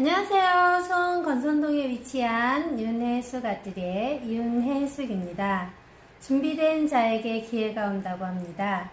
안녕하세요. 수원 건선동에 위치한 윤해숙 아뜨리의 윤해숙입니다. 준비된 자에게 기회가 온다고 합니다.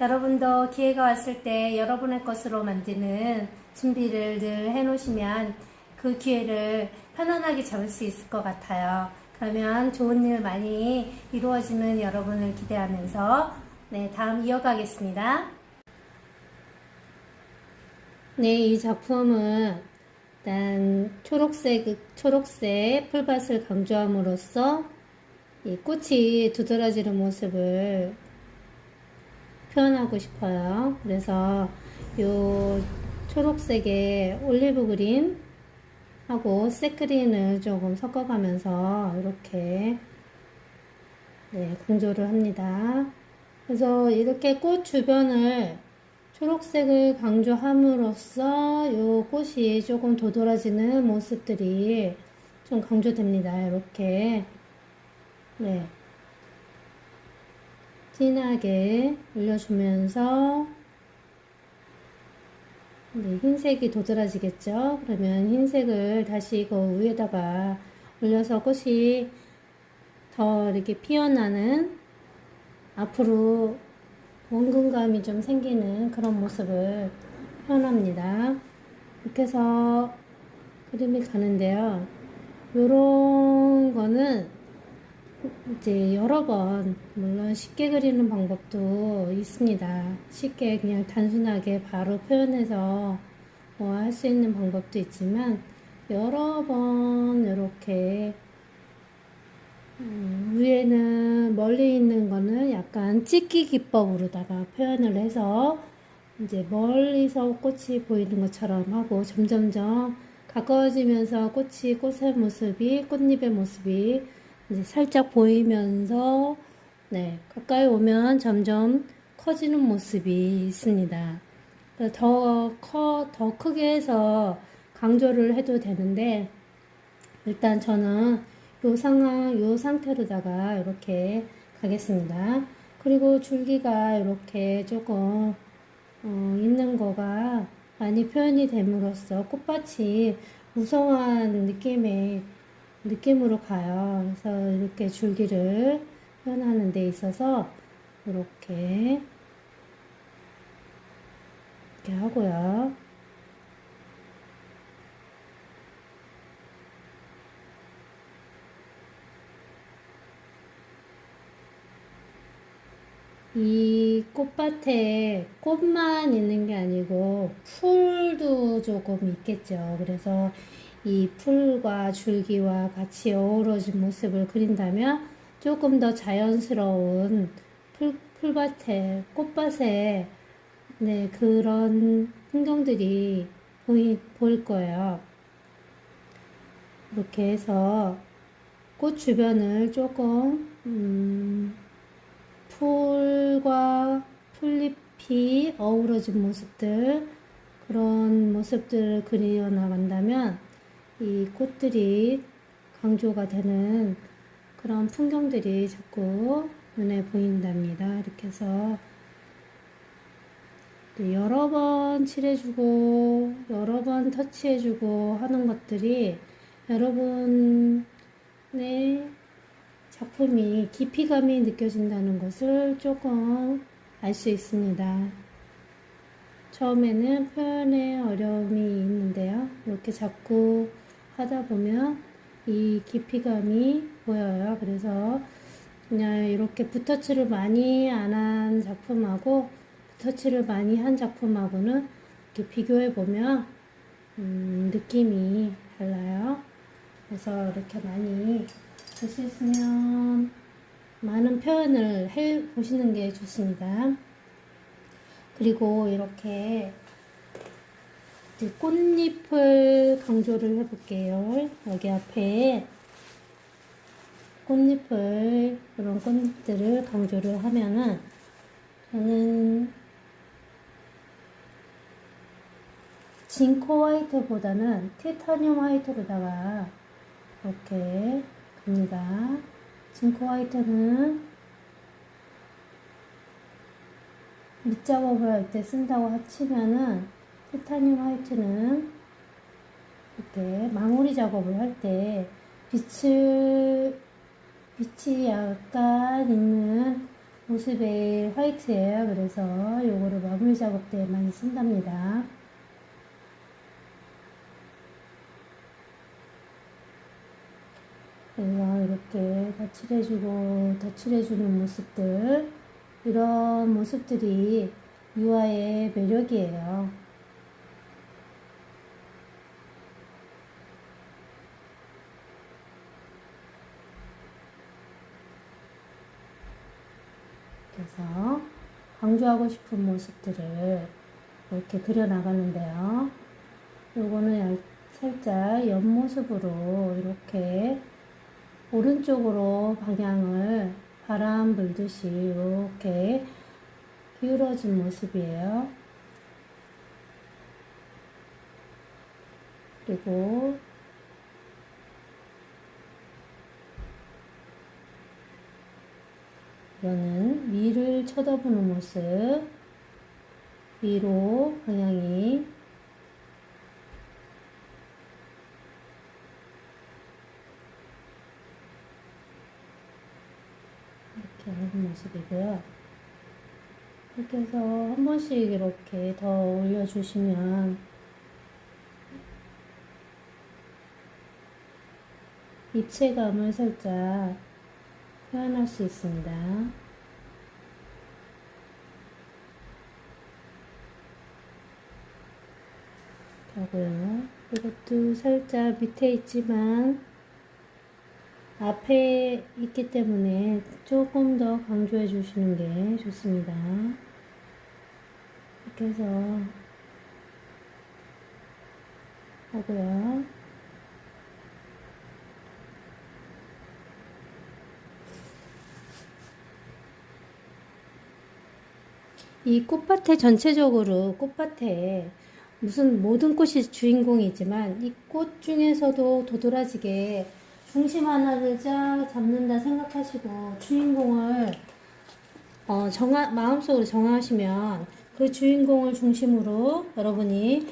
여러분도 기회가 왔을 때 여러분의 것으로 만드는 준비를 늘 해놓으시면 그 기회를 편안하게 잡을 수 있을 것 같아요. 그러면 좋은 일 많이 이루어지는 여러분을 기대하면서 네, 다음 이어가겠습니다. 네, 이 작품은 일단 초록색, 초록색 풀밭을 강조함으로써 이 꽃이 두드러지는 모습을 표현하고 싶어요. 그래서 요 초록색의 올리브 그린 하고 색그린을 조금 섞어가면서 이렇게 네, 강조를 합니다. 그래서 이렇게 꽃 주변을 초록색을 강조함으로써 요 꽃이 조금 도드라지는 모습들이 좀 강조됩니다. 이렇게 네 진하게 올려주면서 네, 흰색이 도드라지겠죠? 그러면 흰색을 다시 그 위에다가 올려서 꽃이 더 이렇게 피어나는 앞으로 원근감이 좀 생기는 그런 모습을 표현합니다. 이렇게 해서 그림이 가는데요. 요런 거는 이제 여러 번, 물론 쉽게 그리는 방법도 있습니다. 쉽게 그냥 단순하게 바로 표현해서 뭐 할 수 있는 방법도 있지만, 여러 번 이렇게 음, 위에는 멀리 있는 거는 약간 찍기 기법으로다가 표현을 해서 이제 멀리서 꽃이 보이는 것처럼 하고 점점점 가까워지면서 꽃이 꽃의 모습이 꽃잎의 모습이 이제 살짝 보이면서 네 가까이 오면 점점 커지는 모습이 있습니다. 더 커, 더 크게 해서 강조를 해도 되는데 일단 저는 요 상황, 요 상태로다가 이렇게 가겠습니다. 그리고 줄기가 이렇게 조금 어, 있는 거가 많이 표현이 됨으로써 꽃밭이 무성한 느낌의 느낌으로 가요. 그래서 이렇게 줄기를 표현하는 데 있어서 이렇게 이렇게 하고요. 이 꽃밭에 꽃만 있는 게 아니고 풀도 조금 있겠죠. 그래서 이 풀과 줄기와 같이 어우러진 모습을 그린다면 조금 더 자연스러운 풀, 풀밭에, 꽃밭에 네, 그런 풍경들이 보이, 보일 거예요. 이렇게 해서 꽃 주변을 조금, 음, 풀과 풀잎이 어우러진 모습들, 그런 모습들을 그려 나간다면 이 꽃들이 강조가 되는 그런 풍경들이 자꾸 눈에 보인답니다. 이렇게 해서 여러 번 칠해주고, 여러 번 터치해주고 하는 것들이 여러분의 작품이 깊이감이 느껴진다는 것을 조금 알 수 있습니다. 처음에는 표현에 어려움이 있는데요. 이렇게 자꾸 하다 보면 이 깊이감이 보여요. 그래서 그냥 이렇게 붓터치를 많이 안 한 작품하고 붓터치를 많이 한 작품하고는 이렇게 비교해 보면 음, 느낌이 달라요. 그래서 이렇게 많이 할수 있으면 많은 표현을 해 보시는 게 좋습니다. 그리고 이렇게 꽃잎을 강조를 해볼게요. 여기 앞에 꽃잎을 그런 꽃잎들을 강조를 하면은 저는 징코 화이트보다는 티타늄 화이트로다가 이렇게 갑니다. 징코 화이트는 밑작업을 할 때 쓴다고 치면은 티타늄 화이트는 이렇게 마무리 작업을 할 때 빛을 빛이 약간 있는 모습의 화이트예요. 그래서 요거를 마무리 작업 때 많이 쓴답니다. 그래서 이렇게 덧칠해주고 덧칠해주는 모습들 이런 모습들이 유아의 매력이에요. 그래서 강조하고 싶은 모습들을 이렇게 그려 나가는데요. 요거는 살짝 옆모습으로 이렇게 오른쪽으로 방향을 바람 불듯이 이렇게 기울어진 모습이에요. 그리고 이거는 위를 쳐다보는 모습. 위로 방향이 이렇게 하는 모습이고요. 이렇게 해서 한 번씩 이렇게 더 올려주시면 입체감을 살짝 표현할 수 있습니다. 하고요. 이것도 살짝 밑에 있지만 앞에 있기 때문에 조금 더 강조해 주시는 게 좋습니다. 이렇게 해서 하고요. 이 꽃밭에 전체적으로 꽃밭에 무슨 모든 꽃이 주인공이지만 이 꽃 중에서도 도드라지게 중심 하나를 쫙 잡는다 생각하시고 주인공을 어, 정하, 마음속으로 정하시면 그 주인공을 중심으로 여러분이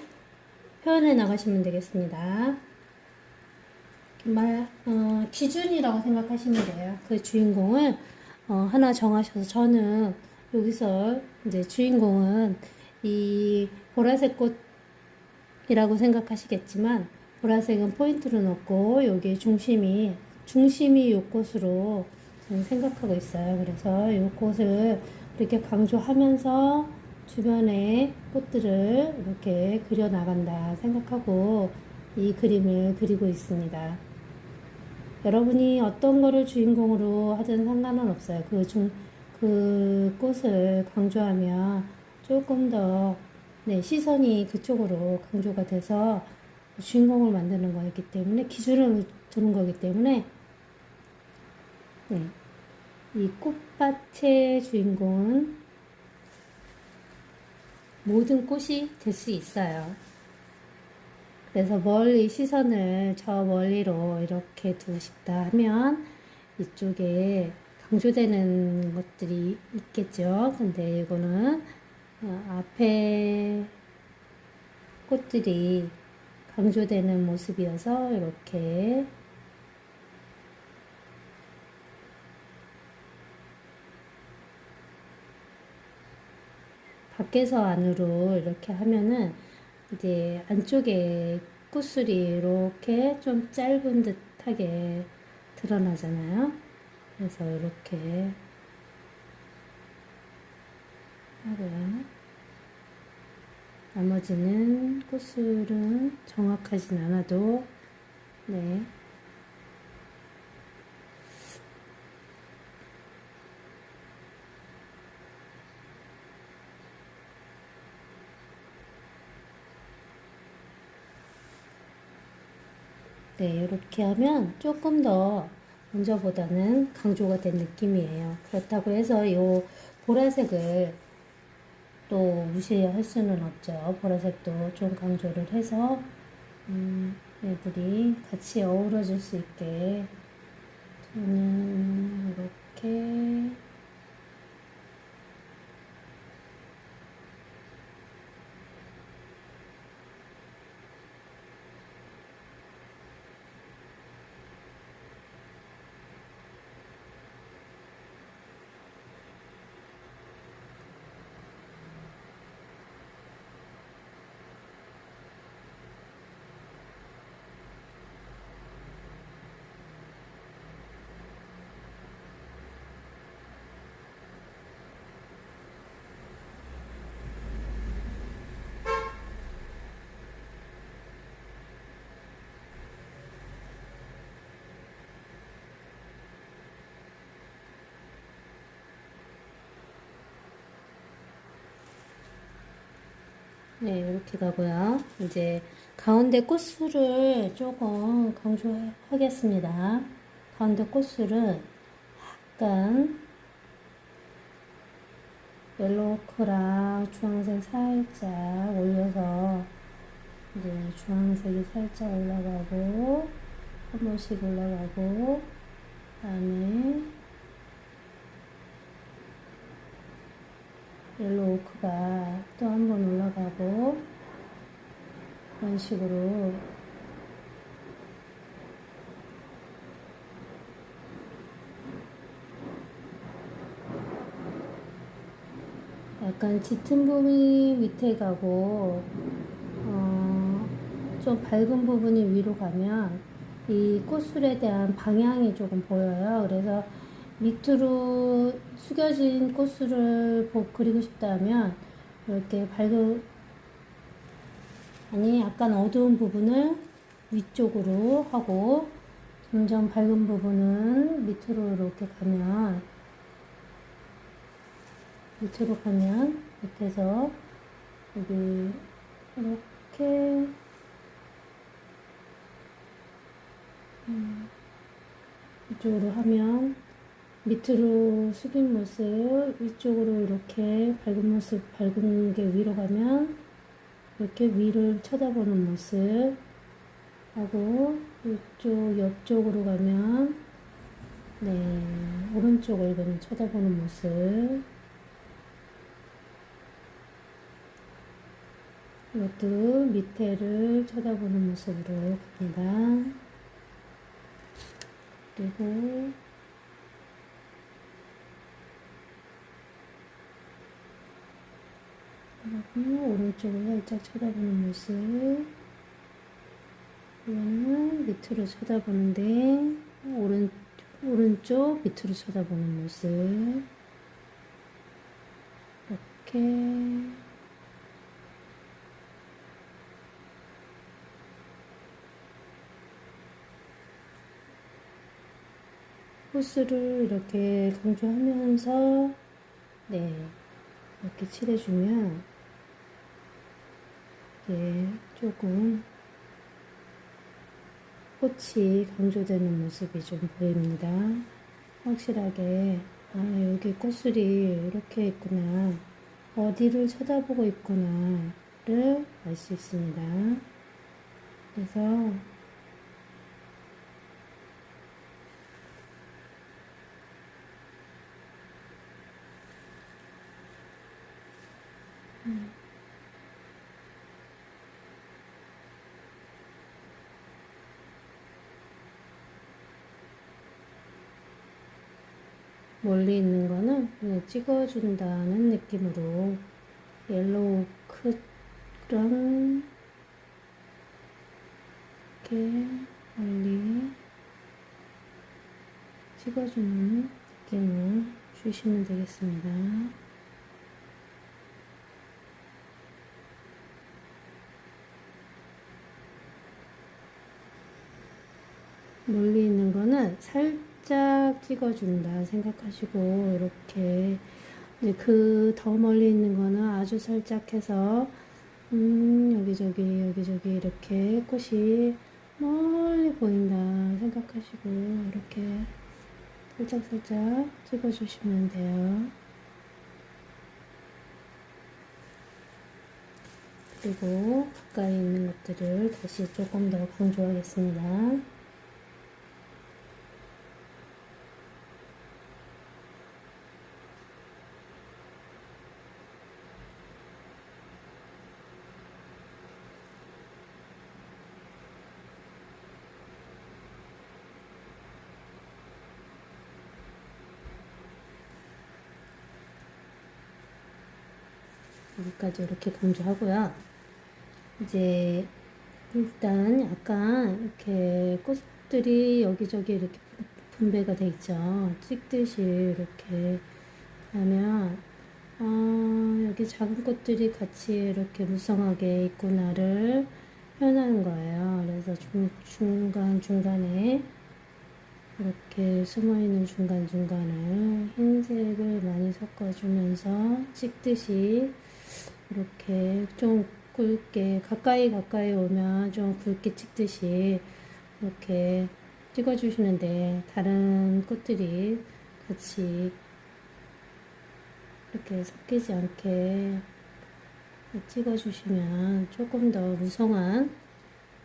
표현해 나가시면 되겠습니다. 말, 어, 기준이라고 생각하시면 돼요. 그 주인공을 어, 하나 정하셔서 저는 여기서 이제 주인공은 이 보라색 꽃이라고 생각하시겠지만 보라색은 포인트로 넣고 여기 중심이 중심이 요 꽃으로 저는 생각하고 있어요. 그래서 요 꽃을 이렇게 강조하면서 주변에 꽃들을 이렇게 그려 나간다 생각하고 이 그림을 그리고 있습니다. 여러분이 어떤 거를 주인공으로 하든 상관은 없어요. 그 중, 그 꽃을 강조하면 조금 더 네, 시선이 그쪽으로 강조가 돼서 주인공을 만드는 거였기 때문에 기준을 두는 거기 때문에 네, 이 꽃밭의 주인공은 모든 꽃이 될 수 있어요. 그래서 멀리 시선을 저 멀리로 이렇게 두고 싶다 하면 이쪽에 강조되는 것들이 있겠죠. 근데 이거는 어, 앞에 꽃들이 강조되는 모습이어서 이렇게 밖에서 안으로 이렇게 하면은 이제 안쪽에 꽃술이 이렇게 좀 짧은 듯하게 드러나잖아요. 그래서 이렇게 하고요. 나머지는 꽃술은 정확하진 않아도 네. 네, 이렇게 하면 조금 더 먼저보다는 강조가 된 느낌이에요. 그렇다고 해서 이 보라색을 또 무시할 수는 없죠. 보라색도 좀 강조를 해서 음, 애들이 같이 어우러질 수 있게 저는 이렇게 네, 이렇게 가고요. 이제 가운데 꽃수를 조금 강조하겠습니다. 가운데 꽃수를 약간 옐로우크랑 주황색 살짝 올려서 이제 주황색이 살짝 올라가고 한 번씩 올라가고 그 다음에 옐로우 오크가 또 한 번 올라가고 그런 식으로 약간 짙은 부분이 밑에 가고 어, 좀 밝은 부분이 위로 가면 이 꽃술에 대한 방향이 조금 보여요. 그래서 밑으로 숙여진 보- 그리고 싶다면 이렇게 밝은 아니 약간 어두운 부분을 위쪽으로 하고 점점 밝은 부분은 밑으로 이렇게 가면 밑으로 가면 밑에서 여기 이렇게 음, 이쪽으로 하면 밑으로 숙인 모습 위쪽으로 이렇게 밝은 모습 밝은 게 위로 가면 이렇게 위를 쳐다보는 모습 하고 이쪽 옆쪽으로 가면 네 오른쪽을 그냥 쳐다보는 모습 이것도 밑에를 쳐다보는 모습으로 갑니다. 그리고 그리고 오른쪽을 살짝 쳐다보는 모습. 이거는 밑으로 쳐다보는데 오른, 오른쪽 밑으로 쳐다보는 모습. 이렇게. 호스를 이렇게 강조하면서 네 이렇게 칠해주면 이게 조금 꽃이 강조되는 모습이 좀 보입니다. 확실하게 아 여기 꽃술이 이렇게 있구나 어디를 쳐다보고 있구나를 알 수 있습니다. 그래서 멀리 있는 거는 그냥 찍어준다는 느낌으로 옐로우 크랑 이렇게 멀리 찍어주는 느낌을 주시면 되겠습니다. 멀리 있는 거는 살 짝 찍어준다 생각하시고 이렇게 그더 멀리 있는 거는 아주 살짝 해서 음 여기저기 여기저기 이렇게 꽃이 멀리 보인다 생각하시고 이렇게 살짝 살짝 찍어주시면 돼요. 그리고 가까이 있는 것들을 다시 조금 더 강조하겠습니다. 여기까지 이렇게 강조하고요. 이제 일단 약간 이렇게 꽃들이 여기저기 이렇게 분배가 돼 있죠. 찍듯이 이렇게 하면 어, 여기 작은 꽃들이 같이 이렇게 무성하게 있구나를 표현하는 거예요. 그래서 중, 중간 중간에 이렇게 숨어있는 중간중간을 흰색을 많이 섞어주면서 찍듯이 이렇게 좀 굵게 가까이 가까이 오면 좀 굵게 찍듯이 이렇게 찍어주시는데 다른 꽃들이 같이 이렇게 섞이지 않게 찍어주시면 조금 더 무성한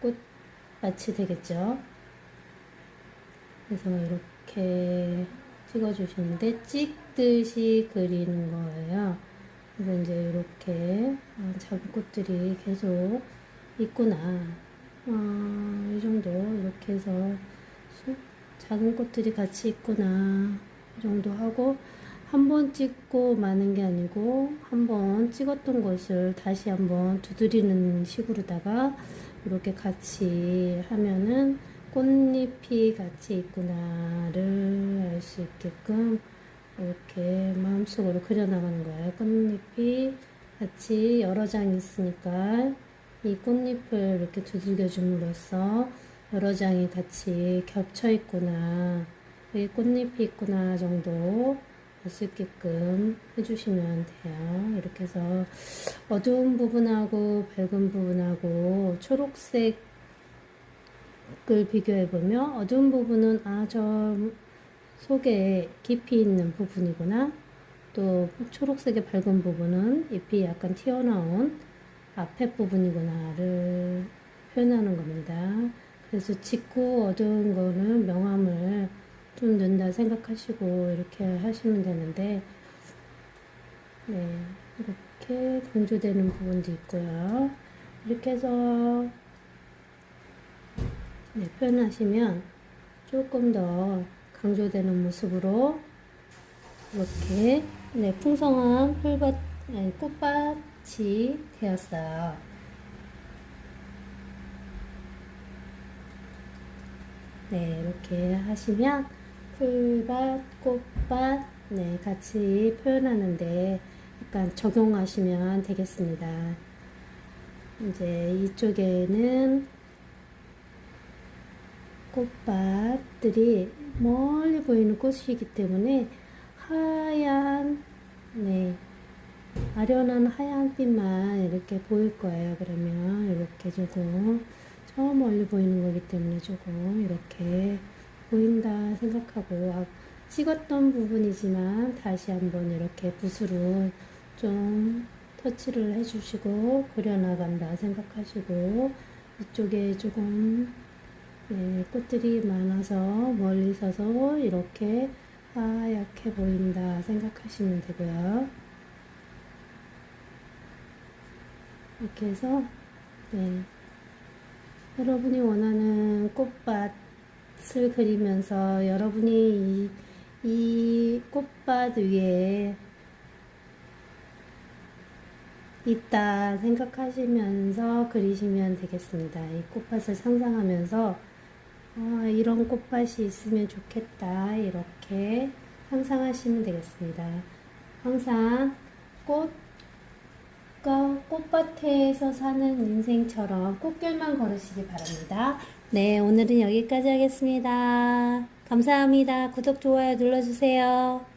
꽃밭이 되겠죠. 그래서 이렇게 찍어주시는데 찍듯이 그리는 거예요. 그래서 이제 이렇게 어, 작은 꽃들이 계속 있구나. 어, 이 정도 이렇게 해서 수- 작은 꽃들이 같이 있구나. 이 정도 하고 한 번 찍고 마는 게 아니고 한 번 찍었던 것을 다시 한번 두드리는 식으로다가 이렇게 같이 하면은 꽃잎이 같이 있구나를 알 수 있게끔 이렇게 마음속으로 그려나가는 거예요. 꽃잎이 같이 여러 장이 있으니까 이 꽃잎을 이렇게 두들겨 줌으로써 여러 장이 같이 겹쳐 있구나. 여기 꽃잎이 있구나 정도 알수 있게끔 해주시면 돼요. 이렇게 해서 어두운 부분하고 밝은 부분하고 초록색을 비교해 보면 어두운 부분은 아 저 속에 깊이 있는 부분이구나. 또 초록색의 밝은 부분은 잎이 약간 튀어나온 앞에 부분이구나를 표현하는 겁니다. 그래서 짙고 어두운 거는 명암을 좀 넣는다 생각하시고 이렇게 하시면 되는데 네 이렇게 강조되는 부분도 있고요. 이렇게 해서 네, 표현하시면 조금 더 강조되는 모습으로 이렇게 네, 풍성한 풀밭, 아니, 꽃밭이 되었어요. 네, 이렇게 하시면 풀밭, 꽃밭, 네, 같이 표현하는데 약간 적용하시면 되겠습니다. 이제 이쪽에는 꽃밭들이 멀리 보이는 꽃이기 때문에 하얀, 네, 아련한 하얀빛만 이렇게 보일 거예요. 그러면 이렇게 조금 저 멀리 보이는 거기 때문에 조금 이렇게 보인다 생각하고 아, 찍었던 부분이지만 다시 한번 이렇게 붓으로 좀 터치를 해주시고 그려나간다 생각하시고 이쪽에 조금 네, 꽃들이 많아서 멀리 서서 이렇게 하얗게 보인다 생각하시면 되고요. 이렇게 해서 네, 여러분이 원하는 꽃밭을 그리면서 여러분이 이, 이 꽃밭 위에 있다 생각하시면서 그리시면 되겠습니다. 이 꽃밭을 상상하면서 아, 이런 꽃밭이 있으면 좋겠다 이렇게 상상하시면 되겠습니다. 항상 꽃 꽃밭에서 사는 인생처럼 꽃길만 걸으시기 바랍니다. 네, 오늘은 여기까지 하겠습니다. 감사합니다. 구독, 좋아요 눌러주세요.